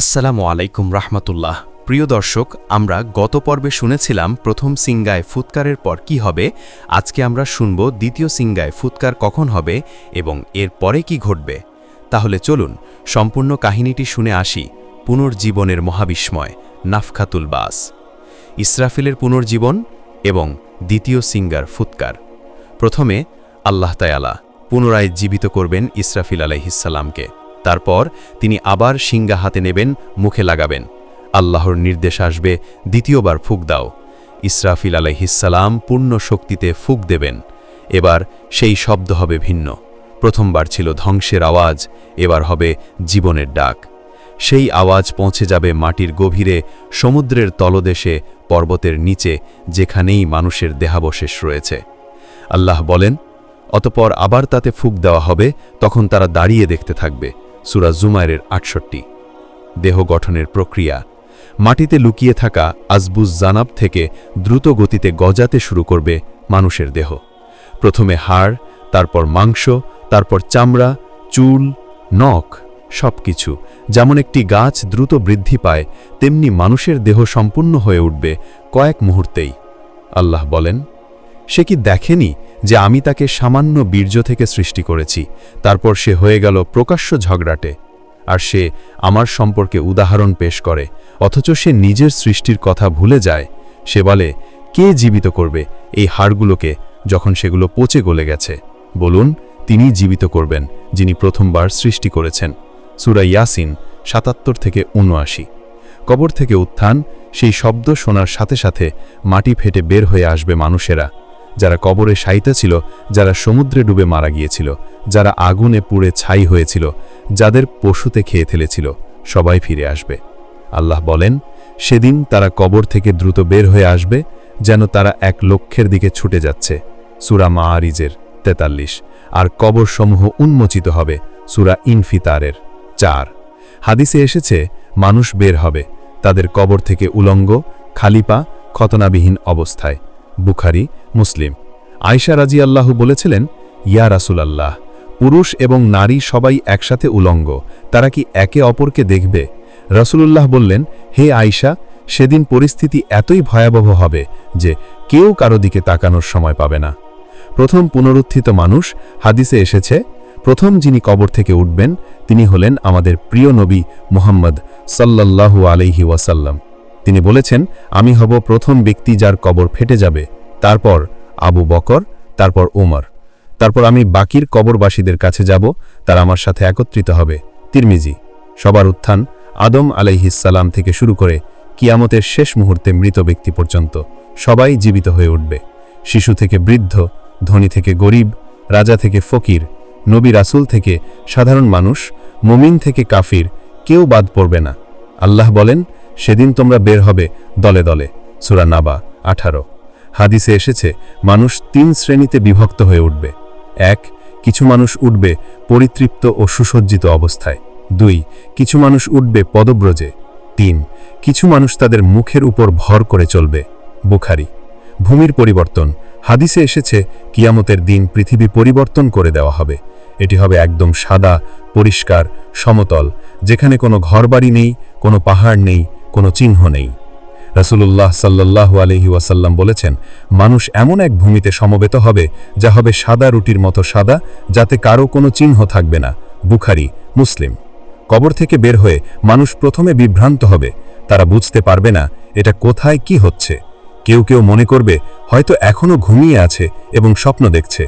আসসালামু আলাইকুম রাহমাতুল্লাহ। প্রিয় দর্শক, আমরা গত পর্বে শুনেছিলাম প্রথম সিঙ্গায় ফুৎকারের পর কি হবে। আজকে আমরা শুনব দ্বিতীয় সিঙ্গায় ফুৎকার কখন হবে এবং এর পরে কি ঘটবে। তাহলে চলুন, সম্পূর্ণ কাহিনীটি শুনে আসি পুনর্জীবনের মহাবিস্ময়, নাফখাতুল বাস। ইসরাফিলের পুনর্জীবন এবং দ্বিতীয় সিঙ্গার ফুৎকার। প্রথমে আল্লাহ তায়ালা পুনরায় জীবিত করবেন ইসরাফিল আলাইহিসাল্লামকে তারপর তিনি আবার সিঙ্গা হাতে নেবেন, মুখে লাগাবেন। আল্লাহর নির্দেশ আসবে, দ্বিতীয়বার ফুক দাও। ইসরাফিল আলাইহিসাল্লাম পূর্ণ শক্তিতে ফুক দেবেন। এবার সেই শব্দ হবে ভিন্ন। প্রথমবার ছিল ধ্বংসের আওয়াজ, এবার হবে জীবনের ডাক। সেই আওয়াজ পৌঁছে যাবে মাটির গভীরে, সমুদ্রের তলদেশে, পর্বতের নিচে, যেখানেই মানুষের দেহাবশেষ রয়েছে। আল্লাহ বলেন, অতপর আবার তাতে ফুক দেওয়া হবে, তখন তারা দাঁড়িয়ে দেখতে থাকবে। সুরা জুমায়ের আটষট্টি। দেহ গঠনের প্রক্রিয়া। মাটিতে লুকিয়ে থাকা আজবুজ জানাব থেকে দ্রুত গতিতে গজাতে শুরু করবে মানুষের দেহ। প্রথমে হাড়, তারপর মাংস, তারপর চামড়া, চুল, নখ সব কিছু যেমন একটি গাছ দ্রুত বৃদ্ধি পায়, তেমনি মানুষের দেহ সম্পূর্ণ হয়ে উঠবে কয়েক মুহূর্তেই। আল্লাহ বলেন সে কি দেখেনি যে আমি তাকে সামান্য বীর্য থেকে সৃষ্টি করেছি? তারপর সে হয়ে গেল প্রকাশ্য ঝগড়াটে। আর সে আমার সম্পর্কে উদাহরণ পেশ করে, অথচ সে নিজের সৃষ্টির কথা ভুলে যায়। সে বলে, কে জীবিত করবে এই হাড়গুলোকে যখন সেগুলো পচে গলে গেছে? বলুন, তিনি জীবিত করবেন, যিনি প্রথমবার সৃষ্টি করেছেন। সুরা ইয়াসিন সাতাত্তর থেকে উনআশি। কবর থেকে উত্থান, সেই শব্দ শোনার সাথে সাথে মাটি ফেটে বের হয়ে আসবে মানুষেরা। যারা কবরে সাইতা ছিল, যারা সমুদ্রে ডুবে মারা গিয়েছিল, যারা আগুনে পুড়ে ছাই হয়েছিল, যাদের পশুতে খেয়ে ফেলেছিল, সবাই ফিরে আসবে। আল্লাহ বলেন, সেদিন তারা কবর থেকে দ্রুত বের হয়ে আসবে, যেন তারা এক লক্ষ্যের দিকে ছুটে যাচ্ছে। সুরা মা আরিজের তেতাল্লিশ। আর কবরসমূহ উন্মোচিত হবে, সুরা ইনফিতারের চার। হাদিসে এসেছে, মানুষ বের হবে, তাদের কবর থেকে উলঙ্গ খালিপা খতনাবিহীন অবস্থায়। বুখারি মুসলিম। আয়সা রাজি আল্লাহু বলেছিলেন, ইয়া রাসুল আল্লাহ পুরুষ এবং নারী সবাই একসাথে উলঙ্গ, তারা কি একে অপরকে দেখবে? রসুলুল্লাহ বললেন, হে আয়সা সেদিন পরিস্থিতি এতই ভয়াবহ হবে যে কেউ কারও দিকে তাকানোর সময় পাবে না। প্রথম পুনরুত্থিত মানুষ হাদিসে এসেছে, প্রথম যিনি কবর থেকে উঠবেন, তিনি হলেন আমাদের প্রিয় নবী মোহাম্মদ সাল্লাল্লাহু আলাইহি ওয়াসাল্লাম। তিনি বলেছেন, আমি হব প্রথম ব্যক্তি যার কবর ফেটে যাবে। তারপর আবু বকর, তারপর ওমর তারপর আমি বাকির কবরবাসীদের কাছে যাব, তারা আমার সাথে একত্রিত হবে। তিরমিজি, সবার উত্থান আদম আলাইহিসাল্লাম থেকে শুরু করে কিয়ামতের শেষ মুহূর্তে মৃত ব্যক্তি পর্যন্ত সবাই জীবিত হয়ে উঠবে। শিশু থেকে বৃদ্ধ, ধনী থেকে গরিব, রাজা থেকে ফকির, নবী রাসুল থেকে সাধারণ মানুষ, মুমিন থেকে কাফির, কেউ বাদ পড়বে না। আল্লাহ বলেন, সেদিন তোমরা বের হবে দলে দলে। সুরা নাবা আঠারো। হাদিসে এসেছে, মানুষ তিন শ্রেণীতে বিভক্ত হয়ে উঠবে। এক, কিছু মানুষ উঠবে পরিতৃপ্ত ও সুসজ্জিত অবস্থায়। দুই, কিছু মানুষ উঠবে পদব্রজে। তিন, কিছু মানুষ তাদের মুখের উপর ভর করে চলবে। বুখারি। ভূমির পরিবর্তন। হাদিসে এসেছে, কিয়ামতের দিন পৃথিবী পরিবর্তন করে দেওয়া হবে। এটি হবে একদম সাদা, পরিষ্কার, সমতল, যেখানে কোনো ঘরবাড়ি নেই, কোনো পাহাড় নেই, কোনো চিহ্ন নেই। রাসুলুল্লাহ সাল্লাল্লাহু আলহি ওয়াসাল্লাম বলেছেন, মানুষ এমন এক ভূমিতে সমবেত হবে, যা হবে সাদা রুটির মতো সাদা, যাতে কারও কোনো চিহ্ন থাকবে না। বুখারি, মুসলিম। কবর থেকে বের হয়ে মানুষ প্রথমে বিভ্রান্ত হবে, তারা বুঝতে পারবে না, এটা কোথায় কি হচ্ছে। কেউ কেউ মনে করবে, হয়তো এখনও ঘুমিয়ে আছে এবং স্বপ্ন দেখছে।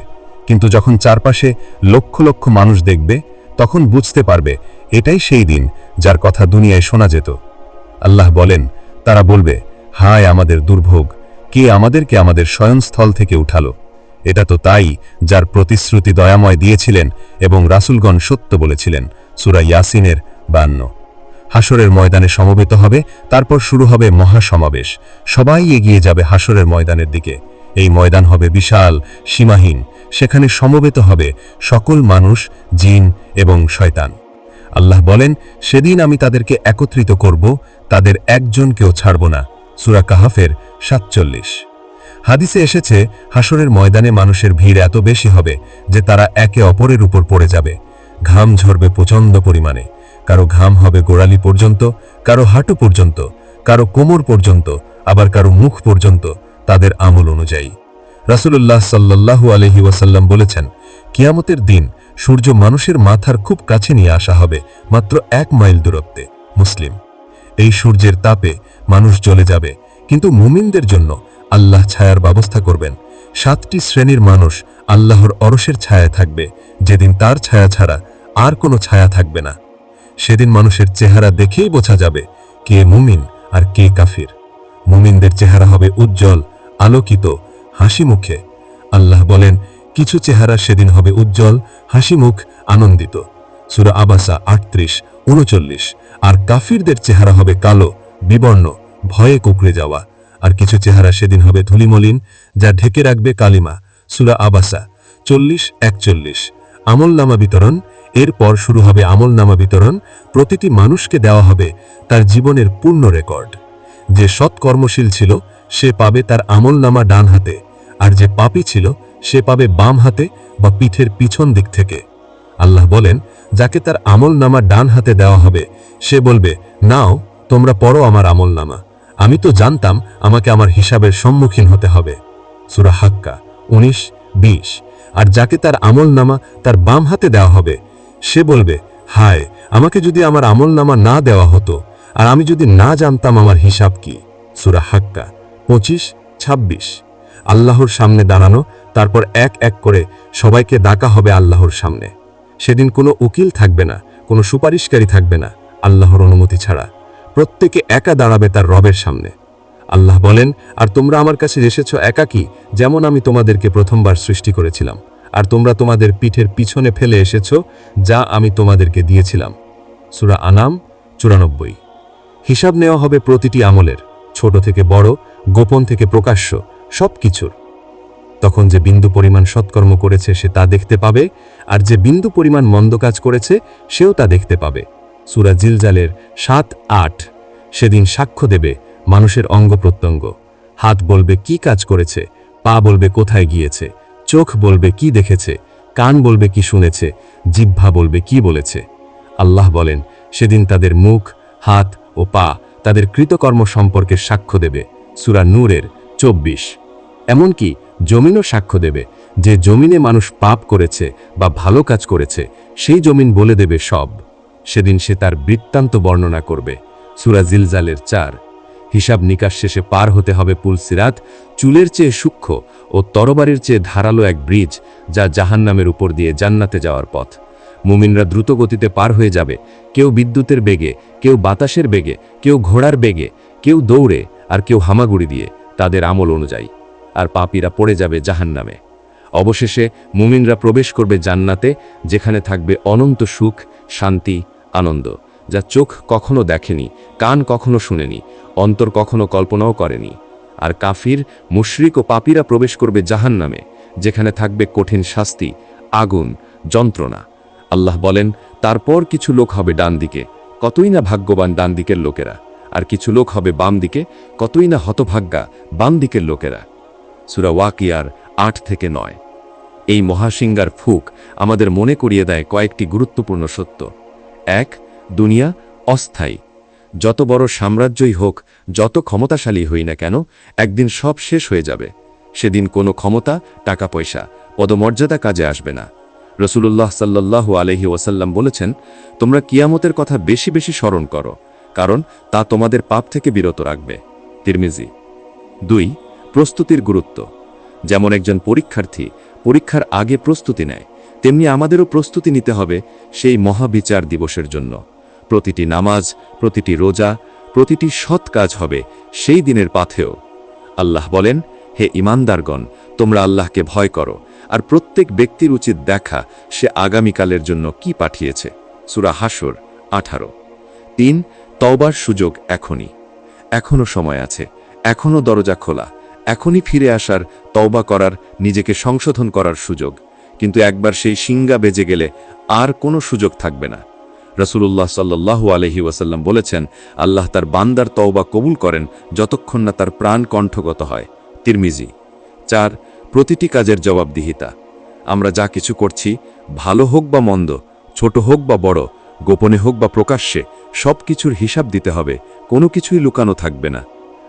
কিন্তু যখন চারপাশে লক্ষ লক্ষ মানুষ দেখবে, তখন বুঝতে পারবে, এটাই সেই দিন, যার কথা দুনিয়ায় শোনা যেত। আল্লাহ বলেন তারা বলবে, হায় আমাদের দুর্ভোগ, কে আমাদেরকে আমাদের শয়নস্থল থেকে উঠালো? এটা তো তাই যার প্রতিশ্রুতি দয়াময় দিয়েছিলেন এবং রাসুলগণ সত্য বলেছিলেন, সুরা ইয়াসিনের বান্ন। হাসরের ময়দানে সমবেত হবে, তারপর শুরু হবে মহাসমাবেশ। সবাই এগিয়ে যাবে হাসরের ময়দানের দিকে। এই ময়দান হবে বিশাল, সীমাহীন। সেখানে সমবেত হবে সকল মানুষ, জিন এবং শয়তান। আল্লাহ বলেন, সেদিন আমি তাদেরকে একত্রিত করব, তাদের একজনকেও ছাড়ব না। সুরা কাহাফের সাতচল্লিশ। হাদিসে এসেছে হাসরের ময়দানে মানুষের ভিড় এত বেশি হবে যে তারা একে অপরের উপর পড়ে যাবে। ঘাম ঝরবে প্রচণ্ড পরিমাণে। কারও ঘাম হবে গোড়ালি পর্যন্ত, কারও হাঁটু পর্যন্ত, কারও কোমর পর্যন্ত, আবার কারও মুখ পর্যন্ত, তাদের আমল অনুযায়ী। রাসূলুল্লাহ সাল্লাল্লাহু আলহি ওয়াসাল্লাম বলেছেন, কিয়ামতের দিন সূর্য মানুষের মাথার খুব কাছে নিয়ে আসা হবে, মাত্র এক মাইল দূরত্বে। মুসলিম, এই সূর্যের তাপে মানুষ জ্বলে যাবে, কিন্তু মুমিনদের জন্য আল্লাহ ছায়ার ব্যবস্থা করবেন। সাতটি শ্রেণির মানুষ আল্লাহর অরসের ছায়া থাকবে, যেদিন তার ছায়া ছাড়া আর কোনো ছায়া থাকবে না। সেদিন মানুষের চেহারা দেখেই বোঝা যাবে কে মুমিন আর কে কাফির। মুমিনদের চেহারা হবে উজ্জ্বল, আলোকিত হাসি মুখে। আল্লাহ বলেন, কিছু চেহারা সেদিন হবে উজ্জ্বল, হাসি মুখ আনন্দিত। সুরা আবাসা আটত্রিশ, উনচল্লিশ। আর কাফিরদের চেহারা হবে কালো, বিবর্ণ, ভয়ে কুকড়ে যাওয়া। আর কিছু চেহারা সেদিন হবে ধুলিমলিন, যা ঢেকে রাখবে কালিমা। সুরা আবাসা চল্লিশ, একচল্লিশ। আমলনামা বিতরণ, এরপর শুরু হবে আমলনামা বিতরণ। প্রতিটি মানুষকে দেওয়া হবে তার জীবনের পূর্ণ রেকর্ড। যে সৎ কর্মশীল ছিল, সে পাবে তার আমলনামা ডান হাতে। আর যে পাপী ছিল, সে পাবে বাম হাতে বা পিঠের পিছন দিক থেকে। আল্লাহ বলেন, যাকে তার আমলনামা ডান হাতে দেওয়া হবে, সে বলবে, নাও, তোমরা পড়ো আমার আমলনামা। আমি তো জানতাম আমাকে আমার হিসাবের সম্মুখীন হতে হবে। সুরা হাক্কা, উনিশ, বিশ। আর যাকে তার আমলনামা তার বাম হাতে দেওয়া হবে, সে বলবে, হায়, আমাকে যদি আমার আমলনামা না দেওয়া হতো, আর আমি যদি না জানতাম আমার হিসাব কি? সুরা হাক্কা, পঁচিশ, ছাব্বিশ। আল্লাহর সামনে দাঁড়ানো, তারপর এক এক করে সবাইকে ডাকা হবে আল্লাহর সামনে। সেদিন কোনো উকিল থাকবে না, কোনো সুপারিশকারী থাকবে না, আল্লাহর অনুমতি ছাড়া। প্রত্যেকে একা দাঁড়াবে তার রবের সামনে। আল্লাহ বলেন, আর তোমরা আমার কাছে এসেছ একাকী, যেমন আমি তোমাদেরকে প্রথমবার সৃষ্টি করেছিলাম। আর তোমরা তোমাদের পিঠের পিছনে ফেলে এসেছ, যা আমি তোমাদেরকে দিয়েছিলাম। সুরা আনাম, চুরানব্বই। হিসাব নেওয়া হবে প্রতিটি আমলের, ছোট থেকে বড়, গোপন থেকে প্রকাশ্য। সব কিছুর তখন যে বিন্দু পরিমাণ সৎকর্ম করেছে সে তা দেখতে পাবে, আর যে বিন্দু পরিমাণ মন্দ কাজ করেছে সেও তা দেখতে পাবে। সুরা জিলজালের সাত, আট, সেদিন সাক্ষ্য দেবে মানুষের অঙ্গ প্রত্যঙ্গ। হাত বলবে কি কাজ করেছে, পা বলবে কোথায় গিয়েছে, চোখ বলবে কি দেখেছে, কান বলবে কি শুনেছে, জিহ্বা বলবে কি বলেছে। আল্লাহ বলেন, সেদিন তাদের মুখ, হাত ও পা তাদের কৃতকর্ম সম্পর্কে সাক্ষ্য দেবে। সুরা নূরের চব্বিশ। এমনকি জমিনও সাক্ষ্য দেবে, যে জমিনে মানুষ পাপ করেছে বা ভালো কাজ করেছে, সেই জমিন বলে দেবে সব। সেদিন সে তার বৃত্তান্ত বর্ণনা করবে। সুরা জিলজালের চার। হিসাব নিকাশ শেষে পার হতে হবে পুলসিরাত চুলের চেয়ে সূক্ষ্ম ও তরবারের চেয়ে ধারালো এক ব্রিজ, যা জাহান্নামের উপর দিয়ে জান্নাতে যাওয়ার পথ। মুমিনরা দ্রুত গতিতে পার হয়ে যাবে, কেউ বিদ্যুতের বেগে, কেউ বাতাসের বেগে, কেউ ঘোড়ার বেগে, কেউ দৌড়ে, আর কেউ হামাগুড়ি দিয়ে। তাদের আমল অনুযায়ী, আর পাপীরা পড়ে যাবে জাহান্নামে। অবশেষে মুমিনরা প্রবেশ করবে জান্নাতে, যেখানে থাকবে অনন্ত সুখ, শান্তি, আনন্দ, যা চোখ কখনো দেখেনি, কান কখনো শুনেনি, অন্তর কখনো কল্পনাও করেনি। আর কাফির, মুশরিক ও পাপীরা প্রবেশ করবে জাহান্নামে, যেখানে থাকবে কঠিন শাস্তি, আগুন, যন্ত্রণা। আল্লাহ বলেন, তারপর কিছু লোক হবে ডান দিকে কতই না ভাগ্যবান ডান দিকের লোকেরা। আর কিছু লোক হবে বাম দিকে, কতই না হতভাগ্যা বাম দিকের লোকেরা। সুরা ওয়াকিয়ার আট থেকে নয়। এই মহাসিঙ্গার ফুক আমাদের মনে করিয়ে দেয় কয়েকটি গুরুত্বপূর্ণ সত্য। এক, দুনিয়া অস্থায়ী। যত বড় সাম্রাজ্যই হোক, যত ক্ষমতাশালী হই না কেন, একদিন সব শেষ হয়ে যাবে। সেদিন কোনো ক্ষমতা, টাকা, পয়সা, পদমর্যাদা কাজে আসবে না। রসুলুল্লাহ সাল্লাল্লাহু আলহি ওয়াসাল্লাম বলেছেন, তোমরা কিয়ামতের কথা বেশি বেশি স্মরণ করো। কারণ তা তোমাদের পাপ থেকে বিরত রাখবে। তিরমিজি। দুই, প্রস্তুতির গুরুত্ব। যেমন একজন পরীক্ষার্থী পরীক্ষার আগে প্রস্তুতি নেয়, তেমনি আমাদেরও প্রস্তুতি নিতে হবে সেই মহাবিচার দিবসের জন্য। প্রতিটি নামাজ, প্রতিটি রোজা, প্রতিটি সৎ কাজ হবে সেই দিনের পাথেও। আল্লাহ বলেন, হে ইমানদারগণ, তোমরা আল্লাহকে ভয় করো, আর প্রত্যেক ব্যক্তির উচিত দেখা সে আগামীকালের জন্য কি পাঠিয়েছে। সুরা হাসর আঠারো। তিন তওবার সুযোগ এখনই। এখনও সময় আছে। এখনও দরজা খোলা। এখনই ফিরে আসার, তওবা করার, নিজেকে সংশোধন করার সুযোগ। কিন্তু একবার সেই সিঙ্গা বেজে গেলে আর কোনো সুযোগ থাকবে না। রসুল্লাহ সাল্লাহ আলহি ওয়াসাল্লাম বলেছেন, আল্লাহ তার বান্দার তওবা কবুল করেন যতক্ষণ না তার প্রাণ কণ্ঠগত হয়। তিরমিজি, চার, প্রতিটি কাজের জবাবদিহিতা। আমরা যা কিছু করছি, ভালো হোক বা মন্দ, ছোট হোক বা বড় গোপনে হোক বা প্রকাশ্যে সব কিছুর হিসাব দিতে হবে, কোনো কিছুই লুকানো থাকবে না।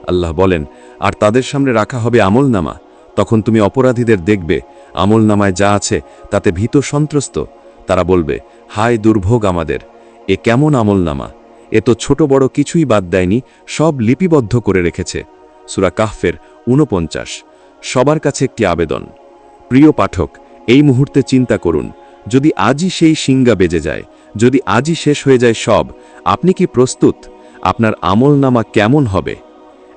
আল্লাহ বলেন, আর তাদের সামনে রাখা হবে আমলনামা। তখন তুমি অপরাধীদের দেখবে, আমলনামায় যা আছে তাতে ভীত সন্ত্রস্ত। তারা বলবে, হায় দুর্ভোগ আমাদের, এ কেমন আমলনামা? এ তো ছোট বড় কিছুই বাদ দেয়নি, সব লিপিবদ্ধ করে রেখেছে। সুরা কাহফের ঊনপঞ্চাশ। সবার কাছে একটি আবেদন। প্রিয় পাঠক, এই মুহূর্তে চিন্তা করুন, যদি আজই সেই সিঙ্গা বেজে যায় যদি আজই শেষ হয়ে যায় সব, আপনি কি প্রস্তুত? আপনার আমলনামা কেমন হবে?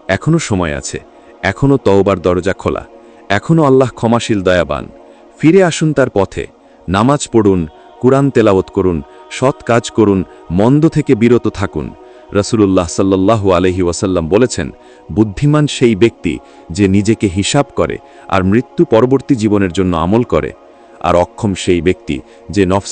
এখনও সময় আছে। এখনও তওবার দরজা খোলা। এখনও আল্লাহ ক্ষমাশীল দয়াবান। ফিরে আসুন তার পথে। নামাজ পড়ুন, কুরআন তেলাওত করুন, সৎ কাজ করুন, মন্দ থেকে বিরত থাকুন। রসুলুল্লাহ সাল্লাল্লাহু আলহি ওয়াসাল্লাম বলেছেন, বুদ্ধিমান সেই ব্যক্তি যে নিজেকে হিসাব করে আর মৃত্যু পরবর্তী জীবনের জন্য আমল করে। আর অক্ষম সেই ব্যক্তি যে নফস